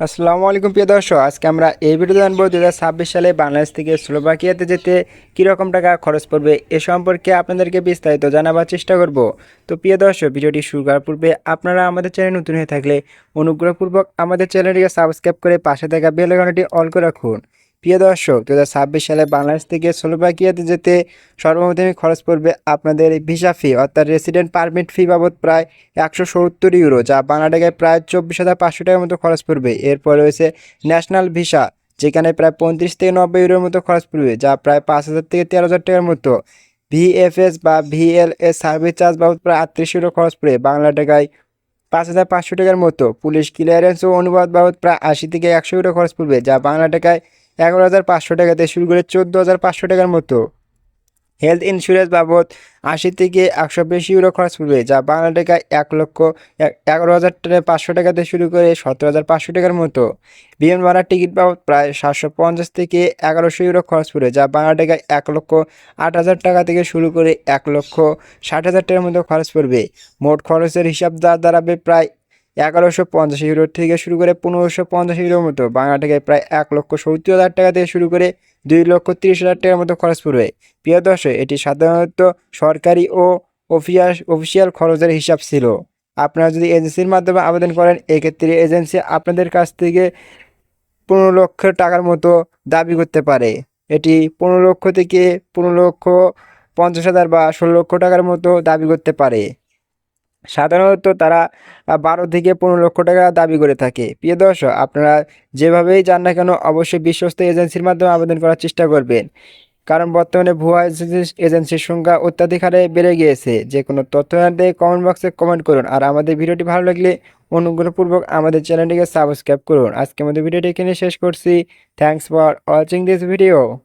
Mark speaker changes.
Speaker 1: আসসালামু আলাইকুম প্রিয় দর্শক, আজকে আমরা এই ভিডিও জানব দু সালে বাংলাদেশ থেকে স্লোভাকিয়াতে যেতে কীরকম টাকা খরচ পড়বে এ সম্পর্কে আপনাদেরকে বিস্তারিত জানাবার চেষ্টা করব। তো প্রিয় দর্শক, ভিডিওটি শুরু করার পূর্বে আপনারা আমাদের চ্যানেল নতুন হয়ে থাকলে অনুগ্রহপূর্বক আমাদের চ্যানেলটিকে সাবস্ক্রাইব করে পাশে থাকা বেল অল করে রাখুন। প্রিয় দর্শক দু হাজার ছাব্বিশ সালে বাংলাদেশ থেকে স্লোভাকিয়াতে যেতে সর্বপ্রথমে খরচ পড়বে আপনাদের ভিসা ফি, অর্থাৎ রেসিডেন্ট পারমিট ফি বাবদ প্রায় একশো সত্তর ইউরো যা বাংলা টাকায় প্রায় চব্বিশ হাজার পাঁচশো টাকার মতো খরচ পড়বে। এরপর রয়েছে ন্যাশনাল ভিসা যেখানে প্রায় পঁয়ত্রিশ থেকে নব্বই ইউরোর মতো খরচ পড়বে, যা প্রায় পাঁচ হাজার থেকে তেরো হাজার টাকার মতো। ভিএফএস বা ভিএলএস সার্ভিস চার্জ বাবদ প্রায় আটত্রিশ ইউরো খরচ পড়বে বাংলা টাকায় পাঁচ হাজার পাঁচশো টাকার মতো। পুলিশ ক্লিয়ারেন্স ও অনুবাদ বাবদ প্রায় আশি থেকে একশো ইউরো খরচ পড়বে, যা বাংলা টাকায় এগারো হাজার পাঁচশো টাকাতে শুরু করে চোদ্দ হাজার পাঁচশো টাকার মতো। হেলথ ইন্স্যুরেন্স বাবদ আশি থেকে একশো বেশি ইউরো খরচ পড়বে, যা বাংলা টাকায় এক লক্ষ এগারো হাজার পাঁচশো টাকাতে শুরু করে সতেরো হাজার পাঁচশো টাকার মতো। বিমান ভাড়ার টিকিট বাবদ প্রায় সাতশো পঞ্চাশ থেকে এগারোশো ইউরো খরচ পড়বে, যা বাংলা টাকায় এক লক্ষ আট হাজার টাকা থেকে শুরু করে এক লক্ষ ষাট হাজার টাকার মতো খরচ পড়বে। মোট খরচের হিসাব যা দাঁড়াবে প্রায় এগারোশো পঞ্চাশ ইউরো থেকে শুরু করে পনেরোশো পঞ্চাশ ইউরোর মতো। বাংলা টাকায় প্রায় এক লক্ষ সত্তর হাজার টাকা থেকে শুরু করে দুই লক্ষ তিরিশ হাজার টাকার মতো খরচ পড়বে। প্রিয় দর্শক, এটি সাধারণত সরকারি ও অফিয়াস অফিসিয়াল খরচের হিসাব ছিল। আপনারা যদি এজেন্সির মাধ্যমে আবেদন করেন, এক্ষেত্রে এজেন্সি আপনাদের কাছ থেকে পনেরো লক্ষ টাকার মতো দাবি করতে পারে। এটি পনেরো লক্ষ থেকে পনেরো লক্ষ পঞ্চাশ হাজার বা ষোলো লক্ষ টাকার মতো দাবি করতে পারে। সাধারণত তারা বারো থেকে পনেরো লক্ষ টাকা দাবি করে থাকে। প্রিয় দর্শক, আপনারা যেভাবেই যান না কেন, অবশ্যই বিশ্বস্ত এজেন্সির মাধ্যমে আবেদন করার চেষ্টা করবেন। কারণ বর্তমানে ভুয়া এজেন্সি- এজেন্সির সংখ্যা অত্যাধিক হারে বেড়ে গিয়েছে। যে কোনো তথ্য জানতে কমেন্ট বক্সে কমেন্ট করুন। আর আমাদের ভিডিওটি ভালো লাগলে অনুগ্রহপূর্বক আমাদের চ্যানেলটিকে সাবস্ক্রাইব করুন। আজকে আমাদের ভিডিওটি এখানে শেষ করছি। Thanks for watching this video